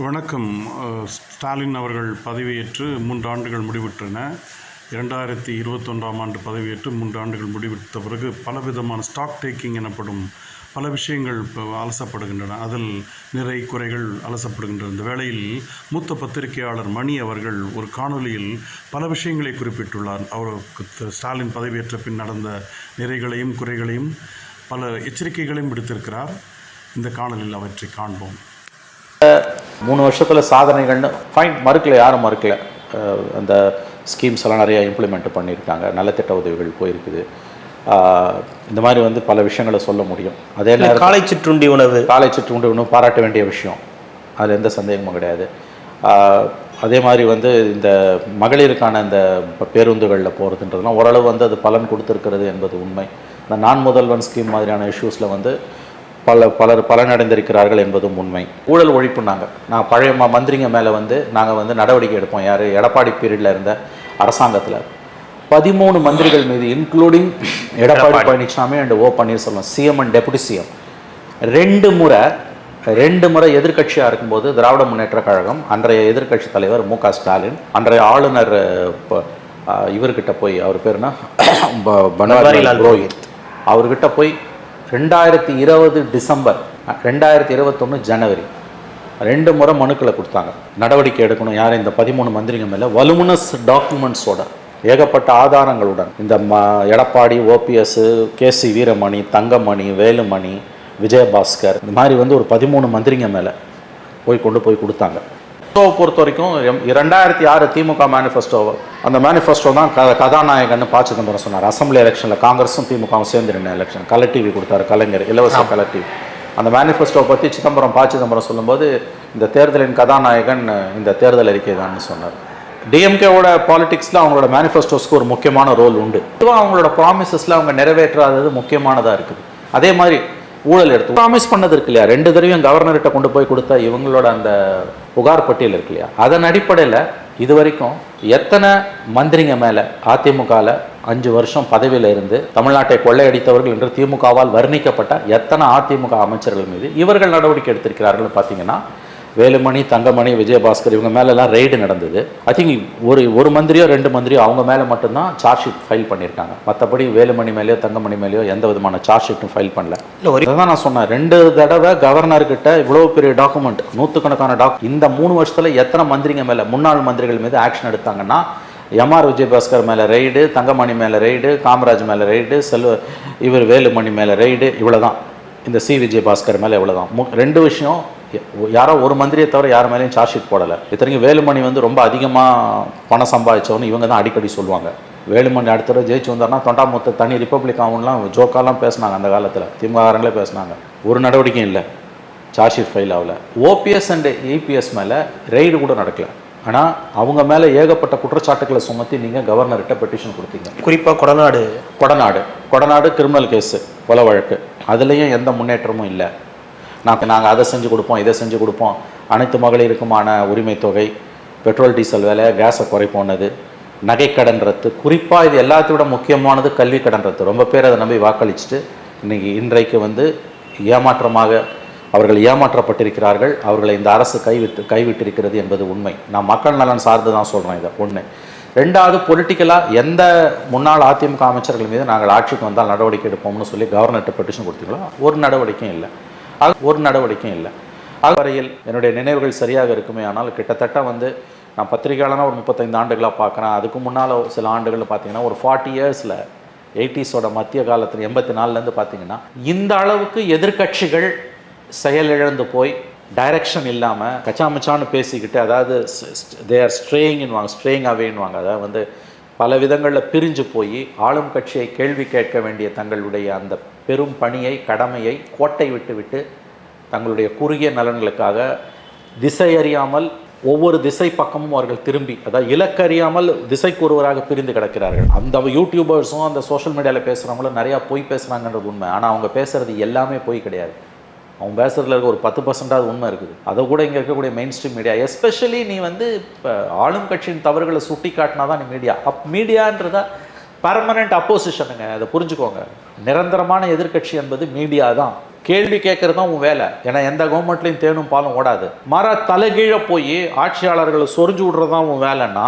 வணக்கம். ஸ்டாலின் அவர்கள் பதவியேற்று மூன்று ஆண்டுகள் முடிவுற்றன. இரண்டாயிரத்தி இருபத்தொன்றாம் ஆண்டு பதவியேற்று மூன்று ஆண்டுகள் முடிவெடுத்த பிறகு பலவிதமான ஸ்டாக் டேக்கிங் எனப்படும் பல விஷயங்கள் இப்போ அலசப்படுகின்றன. அதில் நிறை குறைகள் அலசப்படுகின்றன. இந்த வேளையில் மூத்த பத்திரிகையாளர் மணி அவர்கள் ஒரு காணொளியில் பல விஷயங்களை குறிப்பிட்டுள்ளார். அவருக்கு ஸ்டாலின் பதவியேற்ற பின் நடந்த நிறைகளையும் குறைகளையும் பல எச்சரிக்கைகளையும் விடுத்திருக்கிறார். இந்த காணொலியில் அவற்றை காண்போம். மூணு வருஷத்தில் சாதனைகள்னு ஃபைன் மறுக்கல யாரும் மறுக்கல. அந்த ஸ்கீம்ஸ் எல்லாம் நிறைய இம்ப்ளிமெண்ட் பண்ணியிருக்காங்க. நலத்திட்ட உதவிகள் போயிருக்குது. இந்த மாதிரி வந்து பல விஷயங்களை சொல்ல முடியும். அதே நேரம் காலை சிற்றுண்டி உணவு. காலை சிற்றுண்டு இன்னும் பாராட்ட வேண்டிய விஷயம். அதில் எந்த சந்தேகமும் கிடையாது. அதே மாதிரி வந்து இந்த மகளிருக்கான இந்த பேருந்துகளில் போகிறதுன்றதுலாம் ஓரளவு வந்து அது பலன் கொடுத்துருக்கிறது என்பது உண்மை. இந்த நான் முதல்வன் ஸ்கீம் மாதிரியான இஷ்யூஸில் வந்து பல பலர் பலனடைந்திருக்கிறார்கள் என்பதும் உண்மை. ஊழல் ஒழிப்புனாங்க நான் பழைய மந்திரிங்க மேலே வந்து நாங்கள் வந்து நடவடிக்கை எடுப்போம். யார்? எடப்பாடி பீரியடில் இருந்த அரசாங்கத்தில். பதிமூணு மந்திரிகள் மீது including Edappadi Palaniswami and O Panneerselvam CM and deputy CM ரெண்டு முறை ரெண்டு முறை எதிர்க்கட்சியாக இருக்கும்போது திராவிட முன்னேற்ற கழகம் அன்றைய எதிர்க்கட்சி தலைவர் மு க ஸ்டாலின் அன்றைய ஆளுநர் இவர்கிட்ட போய் அவர் பேருனா பன்வாரிலால் புரோஹித். அவர்கிட்ட போய் ரெண்டாயிரத்தி இருபது டிசம்பர் ரெண்டாயிரத்தி இருபத்தொன்று ஜனவரி. ரெண்டு முறை மனுக்களை கொடுத்தாங்க. நடவடிக்கை எடுக்கணும். யார் இந்த பதிமூணு மந்திரிங்க மேலே? வலுமினஸ் டாக்குமெண்ட்ஸோட ஏகப்பட்ட ஆதாரங்களுடன். இந்த ம Edappadi OPS K C Veeramani Thangamani Velumani Vijayabaskar இந்த மாதிரி வந்து ஒரு பதிமூணு மந்திரிங்க மேலே போய் கொண்டு போய் கொடுத்தாங்க. மேனிஃபெஸ்டோவை பொறுத்த வரைக்கும் எம்- ரெண்டாயிரத்தி ஆறு திமுக மேனிஃபெஸ்டோ அந்த மேனிஃபெஸ்டோ தான் க கதாநாயகன்னு பா சிதம்பரம் சொன்னார். அசம்பிளி எலெக்ஷனில் காங்கிரஸும் திமுகவும் சேர்ந்து நின்ன எலெக்ஷன் கலர் டிவி கொடுத்தாரு கலைஞர் இலவச கலர் டிவி அந்த மேனிஃபெஸ்டோ பற்றி சிதம்பரம் பா சிதம்பரம் சொல்லும்போது இந்த தேர்தலின் கதாநாயகன் இந்த தேர்தல் அறிக்கை தான் சொன்னார். டிஎம்கேவோட பாலிடிக்ஸில் அவங்களோட மேனிஃபெஸ்டோஸ்க்கு ஒரு முக்கியமான ரோல் உண்டு. இதுவும் அவங்களோட ப்ராமிசஸில் அவங்க நிறைவேற்றாதது முக்கியமானதாக இருக்குது. அதே மாதிரி ஊழல் எடுத்து ப்ராமிஸ் பண்ணது இருக்கு இல்லையா? ரெண்டு தடவையும் கவர்னர்கிட்ட கொண்டு போய் கொடுத்த இவங்களோட அந்த புகார் பட்டியல் இருக்கு இல்லையா? அதன் அடிப்படையில் இது வரைக்கும் எத்தனை மந்திரிங்க மேலே அதிமுகவில் அஞ்சு வருஷம் பதவியில் இருந்து தமிழ்நாட்டை கொள்ளையடித்தவர்கள் என்று திமுகவால் வர்ணிக்கப்பட்ட எத்தனை அதிமுக அமைச்சர்கள் மீது இவர்கள் நடவடிக்கை எடுத்திருக்கிறார்கள் பார்த்தீங்கன்னா வேலுமணி தங்கமணி விஜயபாஸ்கர் இவங்க மேலெல்லாம் ரெய்டு நடந்தது. ஐ திங்க் ஒரு ஒரு மந்திரியோ ரெண்டு மந்திரியோ அவங்க மேலே மட்டும்தான் சார்ஜ் ஷீட் ஃபைல் பண்ணியிருக்காங்க. மற்றபடி வேலுமணி மேலேயோ தங்கமணி மேலேயோ எந்த விதமான சார்ஜ் ஷீட்டும் ஃபைல் பண்ணல. இல்ல ஒரு அதான் நான் சொன்னேன். ரெண்டு தடவை கவர்னர்கிட்ட இவ்வளோ பெரிய டாக்குமெண்ட் நூற்றுக்கணக்கான டாக் இந்த மூணு வருஷத்தில் எத்தனை மந்திரிங்க மேலே முன்னாள் மந்திரிகள் மீது ஆக்ஷன் எடுத்தாங்கன்னா எம்ஆர் விஜயபாஸ்கர் மேலே ரெய்டு தங்கமணி மேலே ரெய்டு காமராஜ் மேலே ரெய்டு செல்வ இவர் வேலுமணி மேலே ரெய்டு இவ்வளவுதான். இந்த சி விஜயபாஸ்கர் மேலே இவ்வளவுதான். மு ரெண்டு விஷயம் யாரோ ஒரு மந்திரியை தவிர யார் மேலேயும் சார்ஜ் ஷீட் போடலை. இத்தனைக்கும் வேலுமணி வந்து ரொம்ப அதிகமாக பணம் சம்பாதிச்சவனு இவங்க தான் அடிக்கடி சொல்லுவாங்க. வேலுமணி அடுத்த தடவை ஜெயிச்சு வந்தார்னா தொண்டாமுத்த தனி ரிப்பப்ளிக் ஆகும்லாம் ஜோக்காலாம் பேசினாங்க அந்த காலத்தில். திமுககாரங்களே பேசினாங்க. ஒரு நடவடிக்கையும் இல்லை. சார்ஜ் ஷீட் ஃபைல் ஆகல. ஓபிஎஸ் அண்ட் ஏபிஎஸ் மேலே ரெய்டு கூட நடக்கல. ஆனால் அவங்க மேலே ஏகப்பட்ட குற்றச்சாட்டுகளை சுமத்தி நீங்கள் கவர்னர்கிட்ட பெட்டிஷன் கொடுத்தீங்க. குறிப்பா கொடநாடு. கொடநாடு. கொடநாடு கிரிமினல் கேஸு கொலை வழக்கு. அதுலேயும் எந்த முன்னேற்றமும் இல்லை. நான் நாங்கள் அதை செஞ்சு கொடுப்போம் இதை செஞ்சு கொடுப்போம். அனைத்து மகளிருக்குமான உரிமை தொகை பெட்ரோல் டீசல் விலை கேஸை குறைப்போனது நகைக்கடன் ரத்து. குறிப்பாக இது எல்லாத்தையும் விட முக்கியமானது கல்வி கடன் ரத்து. ரொம்ப பேர் அதை நம்பி வாக்களிச்சுட்டு இன்றைக்கி இன்றைக்கு வந்து ஏமாற்றமாக அவர்கள் ஏமாற்றப்பட்டிருக்கிறார்கள். அவர்களை இந்த அரசு கைவிட்டு கைவிட்டிருக்கிறது என்பது உண்மை. நான் மக்கள் நலன் சார்ந்து தான் சொல்கிறேன் இதை. ஒன்று ரெண்டாவது பொலிட்டிக்கலாக எந்த முன்னாள் அதிமுக அமைச்சர்கள் மீது நாங்கள் ஆட்சிக்கு வந்தால் நடவடிக்கை எடுப்போம்னு சொல்லி கவர்னர்கிட்ட பெட்டிஷன் கொடுத்தீங்களோ? ஒரு நடவடிக்கையும் இல்லை. ஆக ஒரு நடவடிக்கையும் இல்லை. அது வரையில் என்னுடைய நினைவுகள் சரியாக இருக்குமே ஆனால் கிட்டத்தட்ட வந்து நான் பத்திரிகையாளனா ஒரு முப்பத்தைந்து ஆண்டுகளாக பார்க்குறேன் அதுக்கு முன்னால் சில ஆண்டுகள் பார்த்தீங்கன்னா ஒரு ஃபார்ட்டி இயர்ஸில் எயிட்டிஸோட மத்திய காலத்தில் எண்பத்தி நாலுலேருந்து பார்த்தீங்கன்னா இந்த அளவுக்கு எதிர்க்கட்சிகள் செயலிழந்து போய் டைரக்ஷன் இல்லாமல் கச்சாமச்சான்னு பேசிக்கிட்டு அதாவது தே ஆர் ஸ்ட்ரேயிங்னுவாங்க ஸ்ட்ரேயிங் அவேன்னுவாங்க அதாவது வந்து பல விதங்களில் பிரிஞ்சு போய் ஆளும் கட்சியை கேள்வி கேட்க வேண்டிய தங்களுடைய அந்த பெரும் பணியை கடமையை கோட்டை விட்டுவிட்டு தங்களுடைய குறுகிய நலன்களுக்காக திசை அறியாமல் ஒவ்வொரு திசை பக்கமும் அவர்கள் திரும்பி அதாவது இலக்கறியாமல் திசைக்கு ஒருவராக பிரிந்து கிடக்கிறார்கள். அந்த யூடியூபர்ஸும் அந்த சோஷியல் மீடியாவில் பேசுகிறவங்களும் நிறையா பொய் பேசுகிறாங்கன்றது உண்மை. ஆனால் அவங்க பேசுகிறது எல்லாமே பொய் கிடையாது. அவன் பேசுறதுல இருக்க ஒரு பத்து பர்சன்டாவது உண்மை இருக்குது. அதை கூட இங்கே இருக்கக்கூடிய மெயின் ஸ்ட்ரீம் மீடியா எஸ்பெஷலி நீ வந்து இப்போ ஆளும் கட்சியின் தவறுகளை சுட்டி காட்டினா தான் நீ மீடியா அப் மீடியான்றதா பர்மனண்ட் அப்போசிஷனுங்க அதை புரிஞ்சுக்கோங்க. நிரந்தரமான எதிர்க்கட்சி என்பது மீடியா தான். கேள்வி கேட்கறது தான் உன் வேலை. ஏன்னா எந்த கவர்மெண்ட்லையும் தேனும் பாலும் ஓடாது. மர தலைகீழ போய் ஆட்சியாளர்களை சொரிஞ்சு விடுறது தான் உன் வேலைன்னா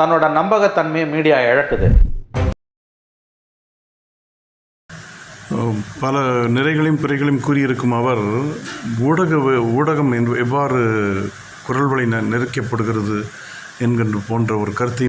தன்னோட நம்பகத்தன்மையை மீடியா இழக்குது. பல நிறைகளையும் பிறைகளையும் கூறியிருக்கும் அவர் ஊடக ஊடகம் எவ்வாறு குரல் வழி நெருக்கப்படுகிறது என்கின்ற போன்ற ஒரு கருத்தை